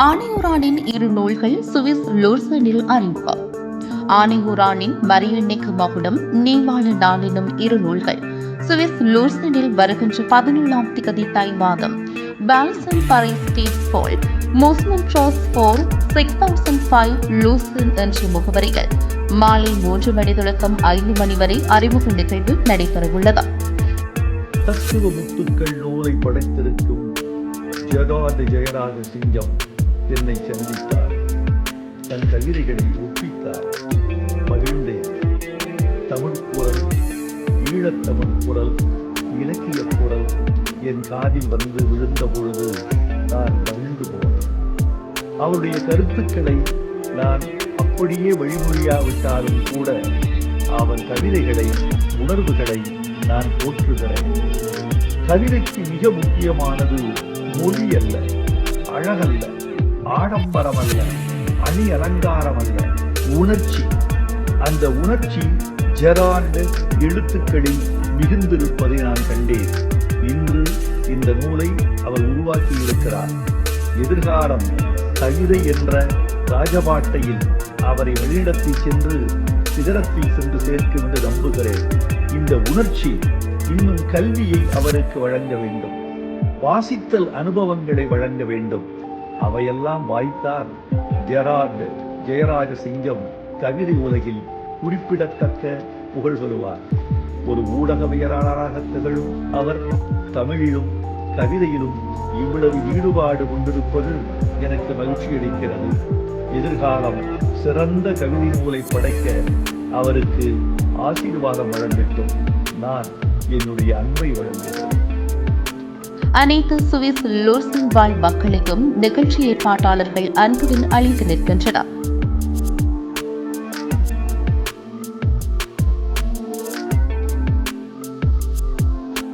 ஆனையூரானின் இரு நூல்கள் சுவிஸ் லூர்சனில் அறிமுகம். ஆனையூரானின் மரியன்னைக்கு மகுடம் நீவாழ நாளினும் இரு நூல்கள் சுவிஸ் லூர்சனில் வருகின்ற பதினேழாம் திகதி தை மாதம். பால்சன் பரை ஸ்டேட் போல் மோஸ்மன் ட்ராஸ் போர் சிக்ஸ் தௌசண்ட் ஃபைவ் லூசன் என்ற முகவரியில் மாலை மூன்று மணி தொடக்கம் ஐந்து மணி வரை அறிமுக நிகழ்வு நடைபெறவுள்ளது. தத்துவ முத்துக்கள் நூலை படைத்திருக்கும் ஜெகாத ஜெயராஜ சிங்கம். என்னை சந்தித்தார். தன் கவிதைகளை ஒப்பித்தார். மகிழ்ந்தேன். தமிழ் குரல் ஈழத்தமிழ் குரல் இலக்கிய குரல் என் காதில் வந்து விழுந்த பொழுது நான் மகிழ்ந்து போனேன். அவருடைய கருத்துக்களை நான் அப்படியே வழிமொழியாவிட்டாலும் கூட அவன் கவிதைகளை உணர்வுகளை நான் போற்றுகிறேன். கவிதைக்கு மிக முக்கியமானது மொழி அல்ல அழகல்ல. ஆடம்பரமல்ல அணி அலங்காரம் அல்ல உணர்ச்சி. அந்த உணர்ச்சி ஜெரால்டு எழுத்துக்களில் மிகுந்திருப்பதை நான் கண்டேன். இன்று இந்த நூலை அவர் உருவாக்கி இருக்கிறார் எதிர்காலம் கவிதை என்ற ராஜபாட்டையில் அவரை வெளியிடத்தில் சென்று சிகரத்தில் சென்று சேர்க்கும் என்று நம்புகிறேன். இந்த உணர்ச்சி இன்னும் கல்வியை அவருக்கு வழங்க வேண்டும். வாசித்தல் அனுபவங்களை வழங்க வேண்டும். அவையெல்லாம் வாய்த்தார். ஜெரார்டு ஜெயராஜ சிங்கம் கவிதை உலகில் குறிப்பிடத்தக்க புகழ் சொல்லுவார் ஒரு ஊடகவியலாளராக திகழும் அவர் தமிழிலும் கவிதையிலும் இவ்வளவு ஈடுபாடு கொண்டிருப்பது எனக்கு மகிழ்ச்சி அளிக்கிறது. எதிர்காலம் சிறந்த கவிதை நூலை படைக்க அவருக்கு ஆசீர்வாதம் வழங்கட்டும். நான் என்னுடைய அன்பை வழங்குகிறேன். அனைத்து சுவிஸ் லூர்சன் வாழ் மக்களுக்கும் நிகழ்ச்சி ஏற்பாட்டாளர்கள் அன்புடன் அழைத்து நிற்கின்றனர்.